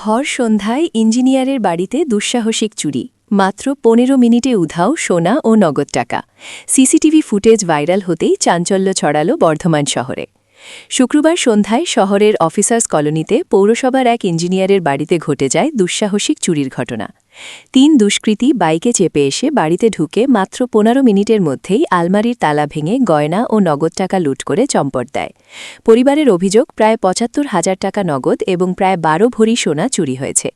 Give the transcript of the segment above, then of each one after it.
ভর সন্ধ্যায় ইঞ্জিনিয়ারের বাড়িতে দুঃসাহসিক চুরি। মাত্র পনেরো মিনিটে উধাও সোনা ও নগদ টাকা। সিসিটিভি ফুটেজ ভাইরাল হতেই চাঞ্চল্য ছড়াল বর্ধমান শহরে। শুক্রবার সন্ধ্যায় শহরের অফিসার্স কলোনিতে পৌরসভার এক ইঞ্জিনিয়ারের বাড়িতে ঘটে যায় দুঃসাহসিক চুরির ঘটনা। তিন দুষ্কৃতী বাইকে চেপে এসে বাড়িতে ঢুকে মাত্র পনেরো মিনিটের মধ্যেই আলমারির তালা ভেঙে গয়না ও নগদ টাকা লুট করে চম্পট দেয়। পরিবারের অভিযোগ, প্রায় পঁচাত্তর হাজার টাকা নগদ এবং প্রায় বারো ভরি সোনা চুরি হয়েছে।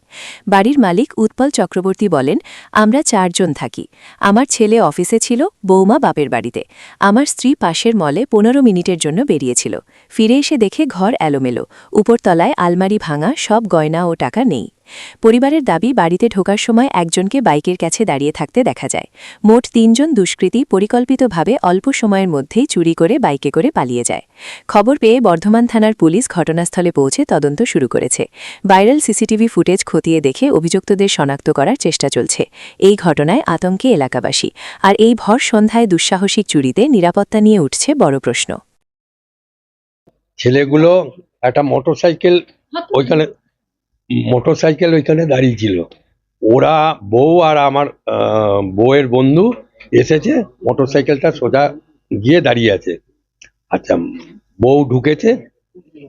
বাড়ির মালিক উৎপল চক্রবর্তী বলেন, আমরা চারজন থাকি। আমার ছেলে অফিসে ছিল, বৌমা বাপের বাড়িতে। আমার স্ত্রী পাশের মলে পনেরো মিনিটের জন্য বেরিয়েছিল। ফিরে এসে দেখে ঘর এলোমেলো। উপরতলায় আলমারি ভাঙা, সব গয়না ও টাকা নেই। পরিবারের দাবি বাড়িতে ঢোকার সময় একজনকে বাইকের কাছে দাঁড়িয়ে থাকতে দেখা যায়। মোট তিনজন দুষ্কৃতী পরিকল্পিতভাবে অল্প সময়ের মধ্যেই চুরি করে বাইকে করে পালিয়ে যায়। খবর পেয়ে বর্ধমান থানার পুলিশ ঘটনাস্থলে পৌঁছে তদন্ত শুরু করেছে। ভাইরাল সিসিটিভি ফুটেজ খতিয়ে দেখে অভিযুক্তদের শনাক্ত করার চেষ্টা চলছে। এই ঘটনায় আতঙ্কে এলাকাবাসী। আর এই ভর সন্ধ্যায় দুঃসাহসিক চুরিতে নিরাপত্তা নিয়ে উঠছে বড় প্রশ্ন। ছেলেগুলো একটা মোটরসাইকেল ওইখানে মোটরসাইকেল ওইখানে দাঁড়িয়ে ছিল। ওরা বউ আর আমার বউয়ের বন্ধু এসেছে, মোটরসাইকেলটা সোজা গিয়ে দাঁড়িয়ে আছে। আচ্ছা বউ ঢুকেছে।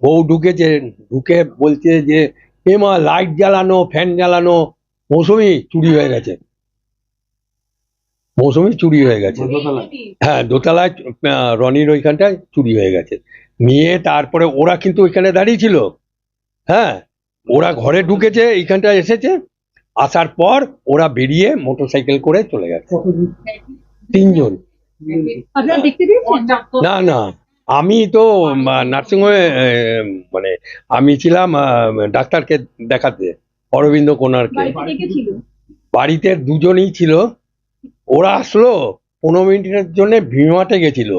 বউ ঢুকেছে, ঢুকে বলছে যে এমা লাইট জ্বালানো ফ্যান জ্বালানো, মৌসুমি চুরি হয়ে গেছে। মৌসুমি চুরি হয়ে গেছে। হ্যাঁ দোতলায় রনির ওইখানটায় চুরি হয়ে গেছে। নিয়ে তারপরে ওরা কিন্তু ওইখানে দাঁড়িয়ে ছিল। হ্যাঁ ওরা ঘরে ঢুকেছে এইখানটা এসেছে। আসার পর ওরা বেরিয়ে মোটরসাইকেল করে চলে গেছে। তিনজন। আপনারা দেখতে পেয়েছেন না না। আমি তো নার্সিংহোমে মানে আমি ছিলাম আহ, ডাক্তারকে দেখাতে অরবিন্দ কোনারকে বাড়িতে দুজনেই ছিল। ওরা আসলো পনেরো মিনিটের জন্য ভিমাটে গেছিল।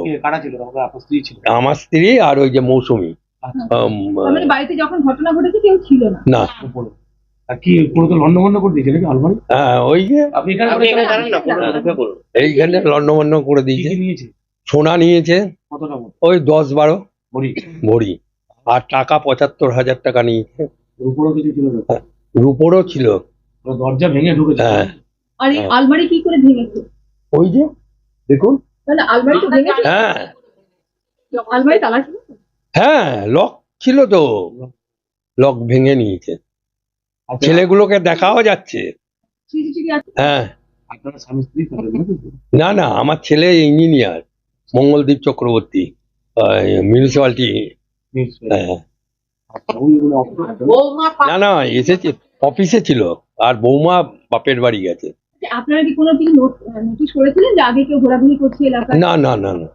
আমার স্ত্রী আর ওই যে মৌসুমি। বাড়িতে যখন ঘটনা ঘটেছে কেউ ছিল না? না। কি পুরো তো লন্ড ভন্ড করে দিয়েছে নাকি আলমারি? হ্যাঁ ওই যে আপনি এখানে আপনি এখানে দাঁড়ান দাঁড়ান না, করুন। এইখানে করে দিয়েছে। সোনা নিয়েছে। কতটা ওই দশ বারো। ভরি ভরি আর টাকা পঁচাত্তর হাজার টাকা নিয়েছে। উপরেও কিছু ছিল রুপোরও ছিল। দরজা ভেঙে ঢুকেছে। হ্যাঁ। আর এই হ্যাঁ। আলমারি কি করে ভেঙেছে? ওই যে দেখুন। তাহলে আলমারি তো ভেঙেছে? হ্যাঁ। আলমারি তালা ছিল হ্যাঁ লক ছিল তো। লক ভেঙে নিয়েছে। ছেলেগুলোকে দেখাও যাচ্ছে। হ্যাঁ? না না আমার ছেলে ইঞ্জিনিয়ার মঙ্গলদীপ চক্রবর্তী মিউনিসিপালিটি হ্যাঁ। আচ্ছা? না না এসেছে অফিসে ছিল আর বৌমা বাপের বাড়ি গেছে। আপনারা কি কোনো দিন নোটিশ করেছিলেন যে আগে কেউ ঘোরাঘুরি করছে এলাকায়? না না না না।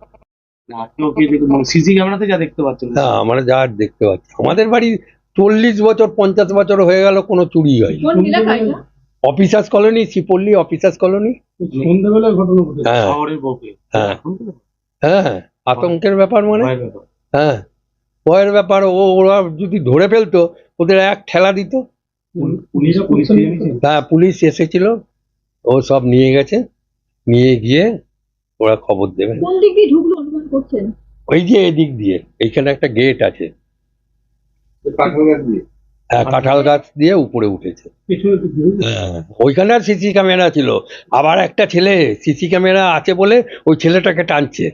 সিসি ক্যামেরাতে যা দেখতে পাচ্ছেন। না আমরা যা দেখতে পাচ্ছি। আমাদের বাড়ি চল্লিশ বছর পঞ্চাশ বছর হয়ে গেল কোনো চুরি হয় কোন অফিসার্স কলোনি শিপল্লি অফিসার্স কলোনি। ঘটনা হ্যাঁ। হ্যাঁ। হ্যাঁ আতঙ্কের ব্যাপার মানে? হ্যাঁ। ভয়ের ব্যাপার। ও ওরা যদি ধরে ফেলতো ওদের এক ঠেলা দিত? হ্যাঁ পুলিশ এসেছিল। ও সব নিয়ে গেছে। নিয়ে গিয়ে ওরা খবর দেবে। করছেন? ওই যে এদিক দিয়ে এইখানে একটা গেট আছে। হ্যাঁ কাঁঠাল গাছ দিয়ে উপরে উঠেছে। হ্যাঁ ওইখানে আর সিসি ক্যামেরা ছিল। আবার একটা ছেলে সিসি ক্যামেরা আছে বলে ওই ছেলেটাকে টানছে?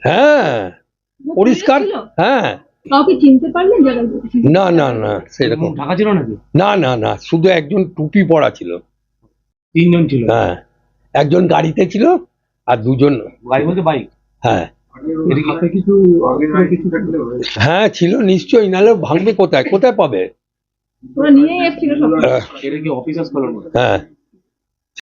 হ্যাঁ পরিষ্কার হ্যাঁ। কাউকে চিনতে পারলেন যারা না না না সেরকম। ঢাকা ছিল নাকি? না না না শুধু একজন টুপি পরা ছিল। তিনজন ছিল? হ্যাঁ একজন গাড়িতে ছিল আর দুজন গাড়ি বলতে বাইক? হ্যাঁ। কিছু হ্যাঁ ছিল নিশ্চয়ই নাহলে ভাঙবে কোথায়? কোথায় পাবে? হ্যাঁ।